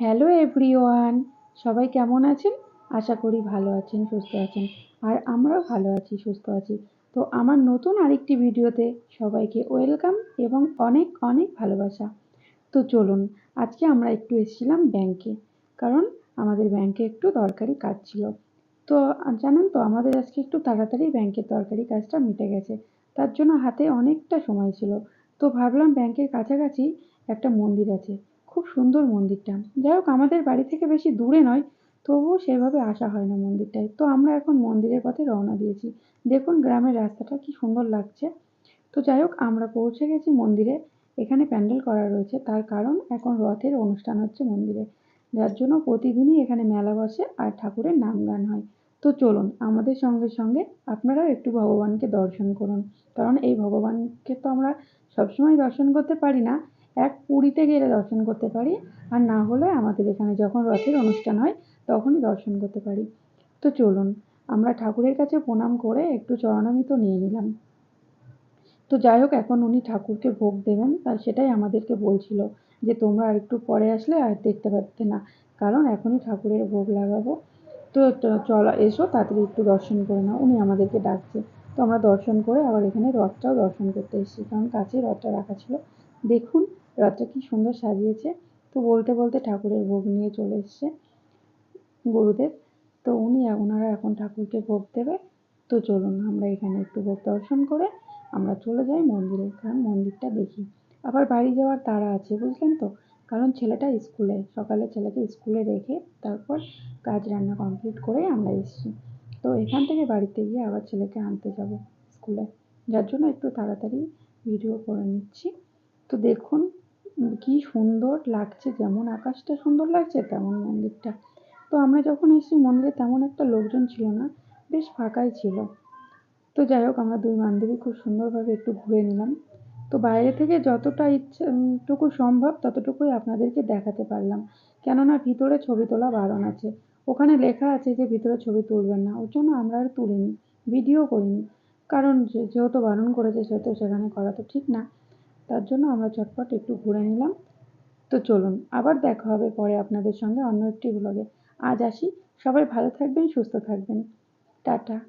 Hello everyone সবাই কেমন আছেন? আশা করি ভালো আছেন, সুস্থ আছেন। আর আমরাও ভালো আছি, সুস্থ আছি। তো আমার নতুন আরেকটি ভিডিওতে সবাইকে ওয়েলকাম এবং অনেক অনেক ভালোবাসা। তো চলুন, আজকে আমরা একটু এসেছিলাম ব্যাংকে। কারণ আমাদের ব্যাংকে একটু দরকারি কাজ ছিল। তো জানেন তো, আমাদের আজকে একটু তাড়াতাড়ি ব্যাংকের দরকারি কাজটা মিটে গেছে। তার জন্য হাতে অনেকটা সময় ছিল। তো ভাবলাম ব্যাংকের কাছাকাছি একটা মন্দির আছে। খুব সুন্দর মন্দিরটা। যাই হোক, আমাদের বাড়ি থেকে বেশি দূরে নয়, তবুও সেভাবে আসা হয় না মন্দিরটায়। তো আমরা এখন মন্দিরের পথে রওনা দিয়েছি। দেখুন গ্রামের রাস্তাটা কি সুন্দর লাগছে। তো যাই হোক, আমরা পৌঁছে গেছি মন্দিরে। এখানে প্যান্ডেল করা রয়েছে। তার কারণ এখন রথের অনুষ্ঠান হচ্ছে মন্দিরে। যার জন্য প্রতিদিনই এখানে মেলা বসে আর ঠাকুরের নাম গান হয়। তো চলুন, আমাদের সঙ্গে সঙ্গে আপনারাও একটু ভগবানকে দর্শন করুন। কারণ এই ভগবানকে তো আমরা সবসময় দর্শন করতে পারি না। এক পুরীতে গেলে দর্শন করতে পারি আর না হলে আমাদের এখানে যখন রথের অনুষ্ঠান হয় তখনই দর্শন করতে পারি। তো চলুন, আমরা ঠাকুরের কাছে প্রণাম করে একটু চরণামিত নিয়ে নিলাম। তো যাই হোক, এখন উনি ঠাকুরকে ভোগ দেবেন, আর সেটাই আমাদেরকে বলছিল যে তোমরা আর একটু পরে আসলে আর দেখতে পারতে না, কারণ এখনই ঠাকুরের ভোগ লাগাবো। তো চলো, এসো, তাড়াতাড়ি একটু দর্শন করে নাও। উনি আমাদেরকে ডাকছে। তো আমরা দর্শন করে আবার এখানে রথটাও দর্শন করতে এসেছি, কারণ কাছেই রথটা রাখা ছিল। দেখুন রথটা কি সুন্দর সাজিয়েছে। তো বলতে বলতে ঠাকুরের ভোগ নিয়ে চলে এসছে গুরুদেব। তো উনি ওনারা এখন ঠাকুরকে ভোগ দেবে। তো চলুন আমরা এখানে একটু ভোগ দর্শন করে আমরা চলে যাই মন্দিরে কারণ মন্দিরটা দেখি। আবার বাড়ি যাওয়ার তাড়া আছে, বুঝলেন তো? কারণ ছেলেটা স্কুলে, সকালে ছেলেকে স্কুলে রেখে তারপর কাজ রান্না কমপ্লিট করেই আমরা এসেছি। তো এখান থেকে বাড়িতে গিয়ে আবার ছেলেকে আনতে যাব স্কুলে। যার জন্য একটু তাড়াতাড়ি ভিডিও করে নিচ্ছি। তো দেখুন কি সুন্দর লাগছে, যেমন আকাশটা সুন্দর লাগছে, তেমন মন্দিরটা। তো আমরা যখন এসেছি, মন্দিরে তেমন একটা লোকজন ছিল না, বেশ ফাঁকাই ছিল। তো যাই হোক, আমরা দুই বান্ধবী খুব সুন্দরভাবে একটু ঘুরে নিলাম। তো বাইরে থেকে যতটা ইচ্ছে টুকু সম্ভব, ততটুকুই আপনাদেরকে দেখাতে পারলাম। কেননা ভিতরে ছবি তোলা বারণ আছে। ওখানে লেখা আছে যে, ভিতরে ছবি তুলবেন না। ওর জন্য আমরা আর তুলিনি, ভিডিও করিনি। কারণ যেহেতু বারণ করেছে সেহেতু সেখানে করা তো ঠিক না। তার জন্য আমরা চটপট একটু ঘুরে নিলাম। তো চলুন, আবার দেখা হবে পরে আপনাদের সঙ্গে অন্য একটি ব্লগে আজ আসি। সবাই ভালো থাকবেন, সুস্থ থাকবেন। টাটা।